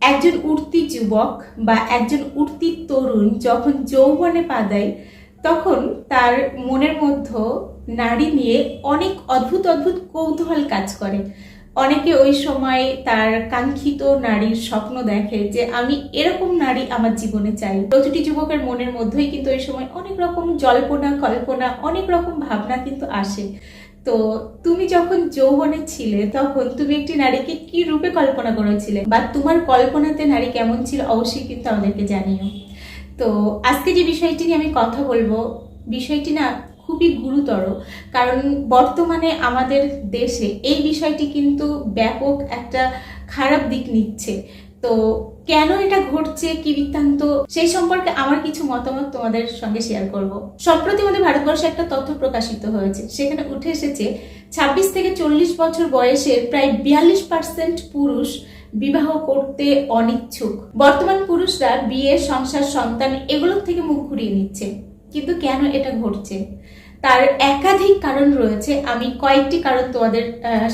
একজন উঠতি যুবক বা একজন উঠতি তরুণ যখন যৌবনে পা দেয়, তখন তার মনের মধ্যে নারী নিয়ে অনেক অদ্ভুত অদ্ভুত কৌতূহল কাজ করে। অনেকে ওই সময় তার কাঙ্ক্ষিত নারীর স্বপ্ন দেখে যে, আমি এরকম নারী আমার জীবনে চাই। প্রতিটি যুবকের মনের মধ্যেই কিন্তু ওই সময় অনেক রকম জল্পনা, কল্পনা, অনেক রকম ভাবনা কিন্তু আসে। তো তুমি যখন যৌবনে ছিলে, তখন তুমি একটি নারীকে কি রূপে কল্পনা করেছিলে? বা তোমার কল্পনাতে নারী কেমন ছিল? অবশ্যই কিন্তু আমাদেরকে জানিও। তো আজকে যে বিষয়টি নিয়ে আমি কথা বলব, বিষয়টি না খুবই গুরুতর। কারণ বর্তমানে আমাদের দেশে এই বিষয়টি কিন্তু ব্যাপক একটা খারাপ দিক নিচ্ছে। তো কেন এটা ঘটছে, কি বৃত্তান্ত, সেই সম্পর্কে আমার কিছু মতামত তোমাদের সঙ্গে শেয়ার করব। সম্প্রতি আমাদের ভারতবর্ষে একটা তথ্য প্রকাশিত হয়েছে, সেখানে উঠে এসেছে, ছাব্বিশ থেকে চল্লিশ বছর বয়সের প্রায় বিয়াল্লিশ পার্সেন্ট পুরুষ বিবাহ করতে অনিচ্ছুক। বর্তমান পুরুষরা বিয়ে, সংসার, সন্তান এগুলোর থেকে মুখ ঘুরিয়ে নিচ্ছে। কিন্তু কেন এটা ঘটছে? তার একাধিক কারণ রয়েছে, আমি কয়েকটি কারণ তোমাদের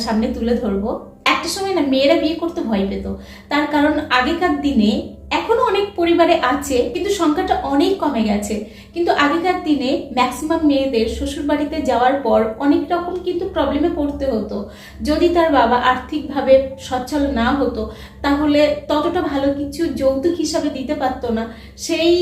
সামনে তুলে ধরবো। একটা সময় না মেয়েরা বিয়ে করতে ভয় পেত। তার কারণ আগেকার দিনে এখনও অনেক পরিবারে আছে, কিন্তু সংখ্যাটা অনেক কমে গেছে। কিন্তু আগেকার দিনে ম্যাক্সিমাম মেয়েদের শ্বশুর বাড়িতে যাওয়ার পর অনেক রকম কিন্তু প্রবলেমে পড়তে হতো। যদি তার বাবা আর্থিকভাবে সচ্ছল না হতো, তাহলে ততটা ভালো কিছু যৌতুক হিসাবে দিতে পারতো না। সেই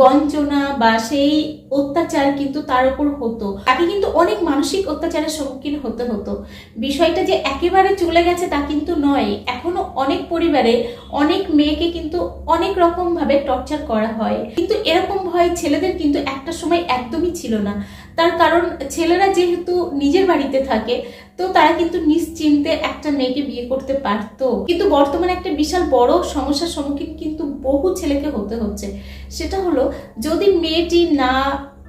গঞ্জনা বা সেই অত্যাচার কিন্তু তার উপর হতো। তাকে কিন্তু অনেক মানসিক অত্যাচারের সম্মুখীন হতে হতো। বিষয়টা যে একেবারে চলে গেছে তা কিন্তু নয়। এখনও অনেক পরিবারে অনেক মেয়েকে কিন্তু অনেক রকম ভাবে টর্চার করা হয়। কিন্তু এরকম ভয় ছেলেদের কিন্তু একটা সময় একদমই ছিল না। তার কারণ ছেলেরা যেহেতু নিজের বাড়িতে থাকে, তো তারা কিন্তু নিশ্চিন্তে একটা মেয়েকে বিয়ে করতে পারত। কিন্তু বর্তমানে একটা বিশাল বড় সমস্যার সম্মুখীন কিন্তু বহু ছেলেকে হতে হচ্ছে। সেটা হলো, যদি মেয়েটি না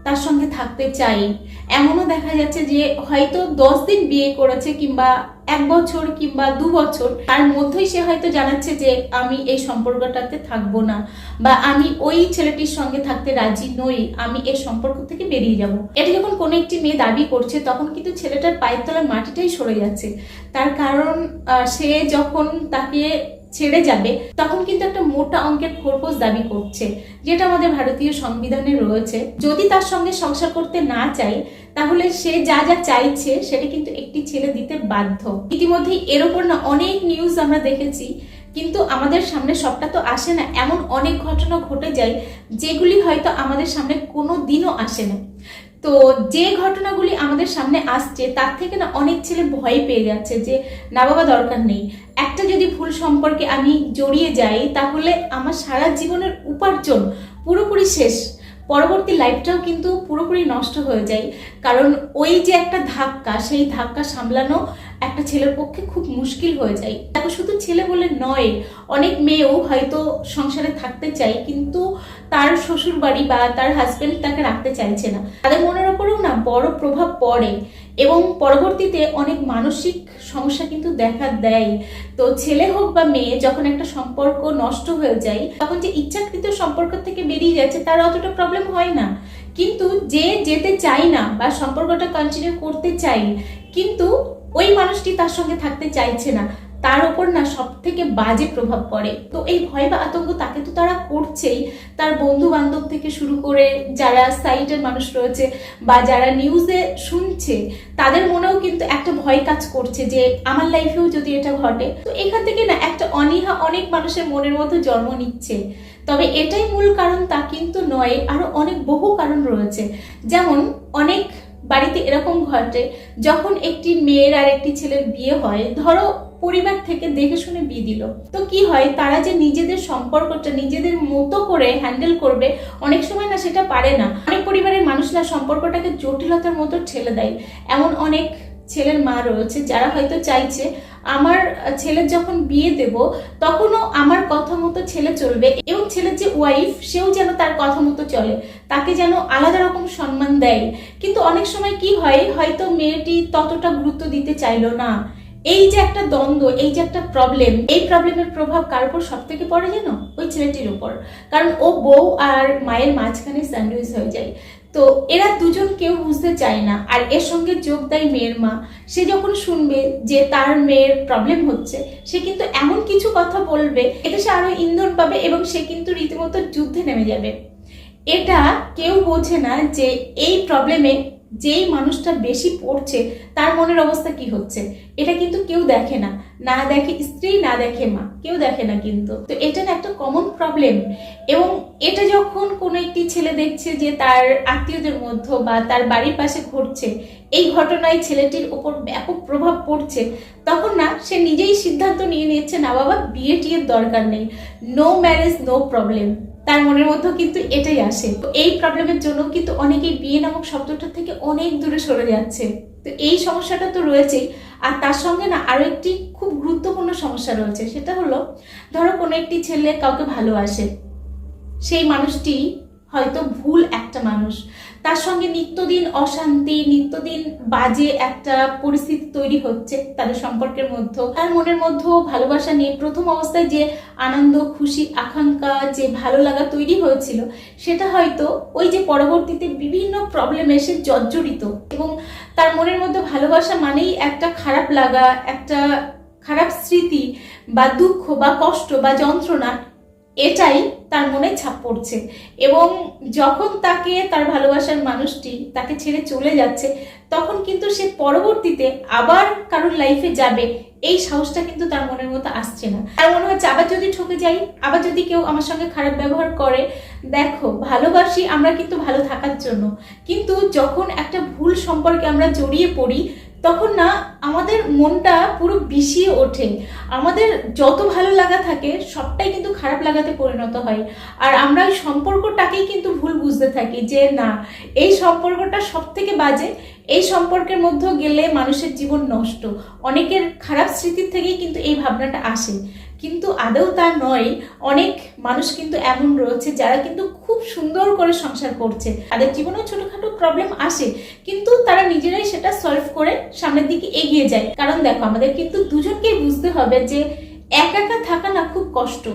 তার সঙ্গে থাকতে চাই। এমনও দেখা যাচ্ছে যে হয়তো দশ দিন বিয়ে করেছে কিংবা এক বছর কিংবা দু বছর, তার মধ্যেই সে হয়তো জানাচ্ছে যে আমি এই সম্পর্কটাতে থাকব না বা আমি ওই ছেলেটির সঙ্গে থাকতে রাজি নই, আমি এই সম্পর্ক থেকে বেরিয়ে যাব। এটা যখন কোনো একটি মেয়ে দাবি করছে, তখন কিন্তু ছেলেটার পায়ের তলার মাটিটাই সরে যাচ্ছে। তার কারণ সে যখন তাকে ছেড়ে যাবে, তখন কিন্তু একটা মোটা অঙ্কের খোরপোশ দাবি করছে, যেটা আমাদের ভারতীয় সংবিধানে রয়েছে। যদি তার সঙ্গে সংসার করতে না চায়, তাহলে সে যা যা চাইছে, সেটা কিন্তু একটি ছেলে দিতে বাধ্য। ইতিমধ্যে এর ওপর না অনেক নিউজ আমরা দেখেছি, কিন্তু আমাদের সামনে সবটা তো আসে না। এমন অনেক ঘটনা ঘটে যায়, যেগুলি হয়তো আমাদের সামনে কোনো দিনও আসে না। তো যে ঘটনাগুলি আমাদের সামনে আসছে, তার থেকে না অনেক ছেলে ভয় পেয়ে যাচ্ছে যে, না বাবা, দরকার নেই। একটা যদি ভুল সম্পর্কে আমি জড়িয়ে যাই, তাহলে আমার সারা জীবনের উপার্জন পুরোপুরি শেষ। পরবর্তী লাইফটাও কিন্তু পুরোপুরি নষ্ট হয়ে যায়। কারণ ওই যে একটা ধাক্কা, সেই ধাক্কা সামলানো একটা ছেলের পক্ষে খুব মুশকিল হয়ে যায়। দেখো, শুধু ছেলে বলে নয়, অনেক মেয়েও হয়তো সংসারে থাকতে চায়, কিন্তু তার শ্বশুর বাড়ি বা তার হাজবেন্ড তাকে রাখতে চাইছে না। তাদের মনের ওপরেও না বড় প্রভাব পড়ে। এবং পরবর্তীতে অনেক মানসিক সমস্যা কিন্তু দেখা দেয়। তো ছেলে হোক বা মেয়ে, যখন একটা সম্পর্ক নষ্ট হয়ে যায়, তখন যে ইচ্ছাকৃত সম্পর্ক থেকে বেরিয়ে যাচ্ছে, তার অতটা প্রবলেম হয় না। কিন্তু যে যেতে চাই না বা সম্পর্কটা কন্টিনিউ করতে চাই কিন্তু ওই মানুষটি তার সঙ্গে থাকতে চাইছে না, তার ওপর না সব থেকে বাজে প্রভাব পড়ে। তো এই ভয় বা আতঙ্ক তাকে তো তারা করছেই। তার বন্ধু বান্ধব থেকে শুরু করে যারা সাইটের মানুষ রয়েছে বা যারা নিউজে শুনছে, তাদের মনেও কিন্তু একটা ভয় কাজ করছে যে আমার লাইফেও যদি এটা ঘটে। তো এখান থেকে না, একটা অনীহা অনেক মানুষের মনের মধ্যে জন্ম নিচ্ছে। তবে এটাই মূল কারণ, তা কিন্তু নয়, আরও অনেক বহু কারণ রয়েছে। যেমন, অনেক বাড়িতে এরকম ঘটে, যখন একটি মেয়ের আর একটি ছেলের বিয়ে হয়, ধরো পরিবার থেকে দেখে শুনে বিয়ে দিল। তো কি হয়, তারা যে নিজেদের সম্পর্কটা, নিজেদের মতো করে হ্যান্ডেল করবে, অনেক সময় না সেটা পারে না। অনেক পরিবারের মানুষরা সম্পর্কটাকে জটিলতার মতো ঠেলে দেয়। এমন অনেক ছেলের মা রয়েছে যারা হয়তো চাইছে, আমার ছেলের যখন বিয়ে দেব, তখনও আমার কথা মতো ছেলে চলবে। এবং ছেলের যে ওয়াইফ সেও যেন তার কথা মতো চলে। তাকে যেন আলাদা রকম সম্মান দেয়। কিন্তু অনেক সময় কি হয়, হয়তো মেয়েটি ততটা গুরুত্ব দিতে চাইলো না। এই যে একটা দ্বন্দ্ব, এই যে একটা প্রবলেম এই প্রবলেমের প্রভাব কার উপর সব থেকে পড়ে যেন ওই ছেলেটির উপর। কারণ ও বউ আর মায়ের মাঝখানে স্যান্ডউইচ হয়ে যায়। তো এরা দুজন কেউ বুঝতে চায় না। আর এর সঙ্গে যোগ দেয় মেয়ের মা। সে যখন শুনবে যে তার মেয়ের প্রবলেম হচ্ছে, সে কিন্তু এমন কিছু কথা বলবে এতে সে আরও ইন্ধন পাবে এবং সে কিন্তু রীতিমতো যুদ্ধে নেমে যাবে। এটা কেউ বোঝে না যে এই প্রবলেমে যেই মানুষটা বেশি পড়ছে, তার মনের অবস্থা কি হচ্ছে? এটা কিন্তু কেউ দেখে না। না দেখে স্ত্রী, না দেখে মা। কেউ দেখে না কিন্তু। তো এটা না একটা কমন প্রবলেম এবং এটা যখন কোনো একটি ছেলে দেখছে যে তার আত্মীয়দের মধ্যে বা তার বাড়ির পাশে ঘটছে, এই ঘটনায় ছেলেটির উপর ব্যাপক প্রভাব পড়ছে, তখন না সে নিজেই সিদ্ধান্ত নিয়ে নিচ্ছে না বাবা বিয়ে টিয়ের দরকার নেই। নো ম্যারেজ নো প্রবলেম তার মনের মধ্যেও কিন্তু এটাই আসে। তো এই প্রবলেমের জন্য কিন্তু অনেকেই বিয়ে নামক শব্দটা থেকে অনেক দূরে সরে যাচ্ছে। তো এই সমস্যাটা তো রয়েছেই। আর তার সঙ্গে না আরও একটি খুব গুরুত্বপূর্ণ সমস্যা রয়েছে, সেটা হলো, ধরো কোনো একটি ছেলে কাউকে ভালোবাসে। সেই মানুষটি হয়তো ভুল একটা মানুষ। তার সঙ্গে নিত্যদিন অশান্তি, নিত্যদিন বাজে একটা পরিস্থিতি তৈরি হচ্ছে তাদের সম্পর্কের মধ্যে তার মনের মধ্যেও ভালোবাসা নিয়ে প্রথম অবস্থায় যে আনন্দ, খুশি, আকাঙ্ক্ষা, যে ভালো লাগা তৈরি হয়েছিল, সেটা হয়তো ওই যে পরবর্তীতে বিভিন্ন প্রবলেম এসে জর্জরিত। এবং তার মনের মধ্যে ভালোবাসা মানেই একটা খারাপ লাগা, একটা খারাপ স্মৃতি বা দুঃখ বা কষ্ট বা যন্ত্রণা এটাই তার মনে ছাপ পড়ছে। এবং যখন তাকে, তার ভালোবাসার মানুষটি তাকে ছেড়ে চলে যাচ্ছে, তখন কিন্তু সে পরবর্তীতে আবার কারোর লাইফে যাবে, এই সাহসটা কিন্তু তার মনের মতো আসছে না। তার মনে হচ্ছে, আবার যদি ঠকে যাই, আবার যদি কেউ আমার সঙ্গে খারাপ ব্যবহার করে, দেখো, ভালোবাসি আমরা কিন্তু ভালো থাকার জন্য। কিন্তু যখন একটা ভুল সম্পর্কে আমরা জড়িয়ে পড়ি তখন না আমাদের মনটা পুরো বিষিয়ে ওঠে। আমাদের যত ভালো লাগা থাকে, সবটাই কিন্তু খারাপ লাগাতে পরিণত হয়। আর আমরা ওই সম্পর্কটাকেই কিন্তু ভুল বুঝতে থাকি যে, না, এই সম্পর্কটা সব থেকে বাজে। এই সম্পর্কের মধ্যে গেলে মানুষের জীবন নষ্ট। অনেকের খারাপ স্মৃতির থেকেই কিন্তু এই ভাবনাটা আসে। কিন্তু আদৌ তা নয়, অনেক মানুষ কিন্তু এমন রয়েছে যারা কিন্তু খুব সুন্দর করে সংসার করছে। তাদের জীবনেও ছোটখাটো প্রবলেম আসে, কিন্তু তারা নিজেরাই সেটা সলভ করে সামনের দিকে এগিয়ে যায়। কারণ দেখো, আমাদের কিন্তু দুজনকেই বুঝতে হবে যে একা একা থাকা না খুব কষ্ট।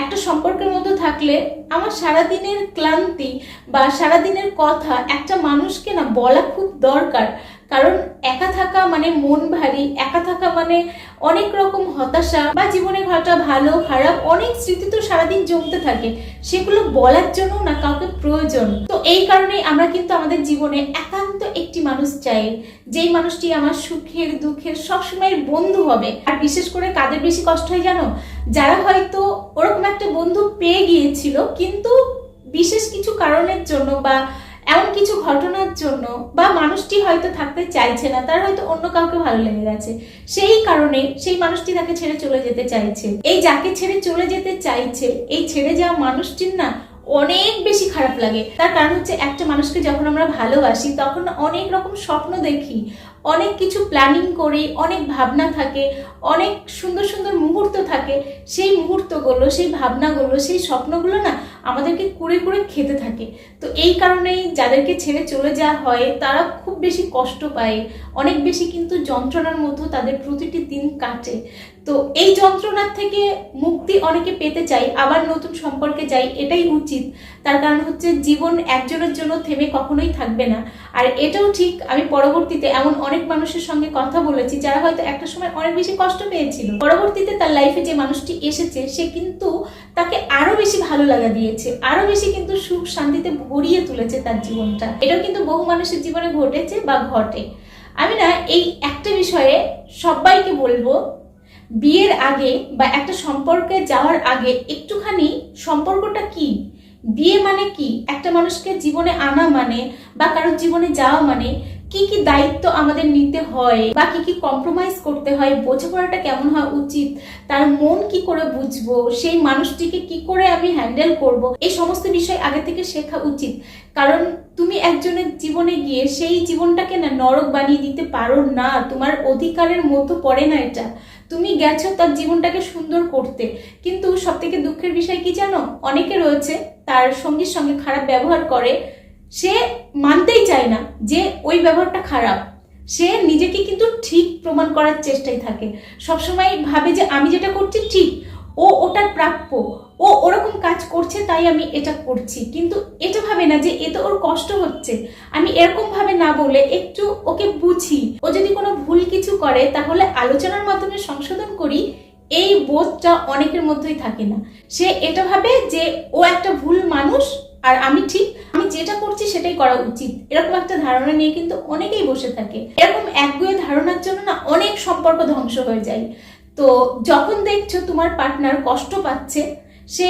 একটা সম্পর্কের মধ্যে থাকলে আমার সারাদিনের ক্লান্তি বা সারাদিনের কথা একটা মানুষকে না বলা খুব দরকার। কারণ একা থাকা মানে মন ভারী, একা থাকা মানে অনেক রকম হতাশা বা জীবনে ঘটা ভালো, খারাপ, অনেক স্মৃতি তো সারাদিন জমতে থাকে। সেগুলো বলার জন্য না, কাউকে প্রয়োজন। তো এই কারণেই আমরা কিন্তু আমাদের জীবনে একান্ত একটি মানুষ চাই, যেই মানুষটি আমার সুখের, দুঃখের সবসময়ের বন্ধু হবে। আর বিশেষ করে কাদের বেশি কষ্ট হয় জানো? যারা হয়তো ওরকম একটা বন্ধু পেয়ে গিয়েছিল, কিন্তু বিশেষ কিছু কারণের জন্য বা এমন কিছু ঘটনার জন্য বা মানুষটি হয়তো থাকতে চাইছে না, তার হয়তো অন্য কাউকে ভালো লেগে গেছে। সেই কারণে সেই মানুষটি তাকে ছেড়ে চলে যেতে চাইছে। এই যাকে ছেড়ে চলে যেতে চাইছে, এই ছেড়ে যাওয়া মানুষটির না অনেক বেশি খারাপ লাগে। তার কারণ হচ্ছে একটা মানুষকে যখন আমরা ভালোবাসি, তখন অনেক রকম স্বপ্ন দেখি, অনেক কিছু প্ল্যানিং করি, অনেক ভাবনা থাকে, অনেক সুন্দর সুন্দর মুহূর্ত থাকে। সেই মুহূর্তগুলো, সেই ভাবনাগুলো, সেই স্বপ্নগুলো না আমাদেরকে কুড়ে কুড়ে খেতে থাকে। তো এই কারণেই যাদেরকে ছেড়ে চলে যাওয়া হয়, তারা খুব বেশি কষ্ট পায়। অনেক বেশি কিন্তু যন্ত্রণার মতো তাদের প্রতিটি দিন কাটে। তো এই যন্ত্রণার থেকে মুক্তি অনেকে পেতে চাই, আবার নতুন সম্পর্কে যাই, এটাই উচিত। তার কারণ হচ্ছে জীবন একজনের জন্য থেমে কখনোই থাকবে না। আর এটাও ঠিক, আমি পরবর্তীতে এমন অনেক মানুষের সঙ্গে কথা বলেছি, যারা হয়তো একটা সময় অনেক বেশি কষ্ট পেয়েছিল। পরবর্তীতে তার লাইফে যে মানুষটি এসেছে, সে কিন্তু তাকে আরও বেশি ভালো লাগা দিয়েছে, আরও বেশি কিন্তু সুখ শান্তিতে ভরিয়ে তুলেছে তার জীবনটা। এটাও কিন্তু বহু মানুষের জীবনে ঘটেছে বা ঘটে। আমি না, এই একটা বিষয়ে সবাইকে বলব বিয়ের আগে বা একটা সম্পর্কে যাওয়ার আগে একটুখানি সম্পর্কটা কি? বিয়ে মানে কি? একটা মানুষকে জীবনে আনা মানে বা কারোর জীবনে যাওয়া মানে কি কি দায়িত্ব আমাদের নিতে হয় বা কি কি কম্প্রোমাইজ করতে হয়, বোঝাপড়াটা কেমন হওয়া উচিত, তার মন কি করে বুঝব, সেই মানুষটিকে কি করে আমি হ্যান্ডেল করব, এই সমস্ত বিষয় আগে থেকে শেখা উচিত। কারণ তুমি একজনের জীবনে গিয়ে সেই জীবনটাকে না নরক বানিয়ে দিতে পারো না, তোমার অধিকারের মতো পড়ে না এটা। তুমি গেছো তার জীবনটাকে সুন্দর করতে। কিন্তু সব থেকে দুঃখের বিষয় কি জানো? অনেকে রয়েছে, তার সঙ্গীর সঙ্গে খারাপ ব্যবহার করে, সে মানতেই চায় না যে ওই ব্যবহারটা খারাপ। সে নিজেকে কিন্তু ঠিক প্রমাণ করার চেষ্টাই থাকে। সবসময় ভাবে যে আমি যেটা করছি ঠিক, ও ওটার প্রাপ্য, ও ওরকম কাজ করছে তাই আমি এটা করছি। কিন্তু এটা না যে এতে ওর কষ্ট হচ্ছে। আমি এরকম ভাবে না বলে একটু ওকে বুঝি। ও যদি কোনো ভুল কিছু করে, তাহলে আলোচনার মাধ্যমে সংশোধন করি, এই বোধটা অনেকের মধ্যেই থাকে না। সে এটা ভাবে যে ও একটা ভুল মানুষ, আর আমি ঠিক, আমি যেটা করছি সেটাই করা উচিত। এরকম একটা ধারণা নিয়ে কিন্তু অনেকেই বসে থাকে। এরকম একগুয়ে ধারণার জন্য না অনেক সম্পর্ক ধ্বংস হয়ে যায়। তো যখন দেখছ তোমার পার্টনার কষ্ট পাচ্ছে, সে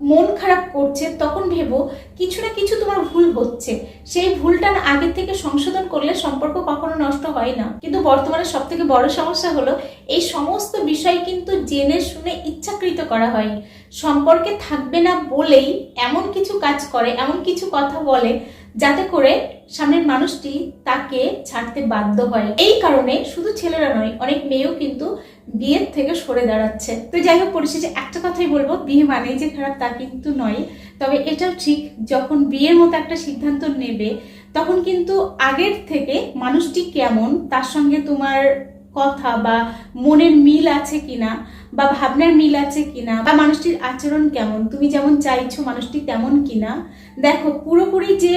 মন খারাপ করছে, তখন ভেবো কিছু না কিছু তোমার ভুল হচ্ছে। সেই ভুলটা আগে থেকে সংশোধন করলে সম্পর্ক কখনো নষ্ট হয় না। কিন্তু বর্তমানে সব থেকে বড় সমস্যা হলো, এই সমস্ত বিষয় কিন্তু জেনে শুনে ইচ্ছাকৃত করা হয় সম্পর্কে থাকবে না বলেই এমন কিছু কাজ করে, এমন কিছু কথা বলে যাতে করে সামনের মানুষটি তাকে ছাড়তে বাধ্য হয়। এই কারণে শুধু ছেলেরা নয়, অনেক মেয়েও কিন্তু বিয়ের থেকে সরে দাঁড়াচ্ছে। তো যাই হোক, পরিশেষে একটা কথাই বলব, বিয়ে মানেই যে খারাপ তা কিন্তু নয়। তবে এটাও ঠিক, যখন বিয়ের মতো একটা সিদ্ধান্ত নেবে, তখন কিন্তু আগের থেকে মানুষটি কেমন, তার সঙ্গে তোমার কথা বা মনের মিল আছে কিনা বা ভাবনার মিল আছে কিনা বা মানুষটির আচরণ কেমন, তুমি যেমন চাইছো মানুষটি তেমন কিনা, দেখো পুরোপুরি যে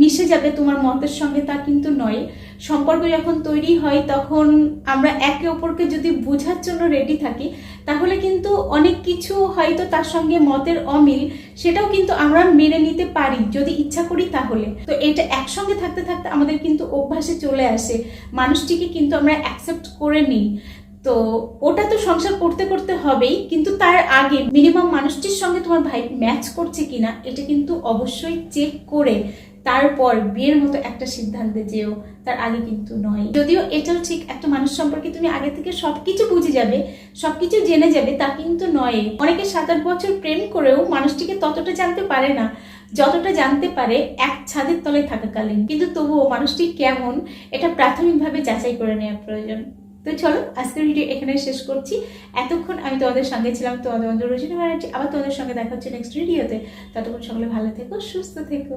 মিশে যাবে তোমার মতের সঙ্গে তা কিন্তু নয়। সম্পর্ক যখন তৈরি হয় তখন আমরা একে অপরকে যদি বোঝার জন্য রেডি থাকি তাহলে কিন্তু অনেক কিছু হয়তো তার সঙ্গে মতের অমিল, সেটাও কিন্তু আমরা মেনে নিতে পারি, যদি ইচ্ছা করি তাহলে। তো এটা একসঙ্গে থাকতে থাকতে আমাদের কিন্তু অভ্যাসে চলে আসে, মানুষটিকে কিন্তু আমরা অ্যাকসেপ্ট করে নিই। তো ওটা তো সংসার করতে করতে হবেই, কিন্তু তার আগে মিনিমাম মানুষটির সঙ্গে তোমার ভাই ম্যাচ করছে কিনা, এটা কিন্তু অবশ্যই চেক করে তারপর বিয়ের মতো একটা সিদ্ধান্তে যেও, তার আগে কিন্তু নয়। যদিও এটাও ঠিক, একটা মানুষ সম্পর্কে তুমি আগে থেকে সবকিছু বুঝে যাবে, সবকিছু জেনে যাবে, তা কিন্তু নয়। অনেকে সাত আট বছর প্রেম করেও মানুষটিকে ততটা জানতে পারে না, যতটা জানতে পারে এক ছাদের তলে থাকাকালীন। কিন্তু তবুও মানুষটি কেমন, এটা প্রাথমিকভাবে যাচাই করে নেওয়া প্রয়োজন। তো চলো, আজকের ভিডিও এখানে শেষ করছি। এতক্ষণ আমি তোমাদের সঙ্গে ছিলাম, তোমাদের রোজিনা ব্যানার্জি। আবার তোমাদের সঙ্গে দেখা হচ্ছে নেক্সট ভিডিওতে ততক্ষণ সকলে ভালো থেকো, সুস্থ থেকো।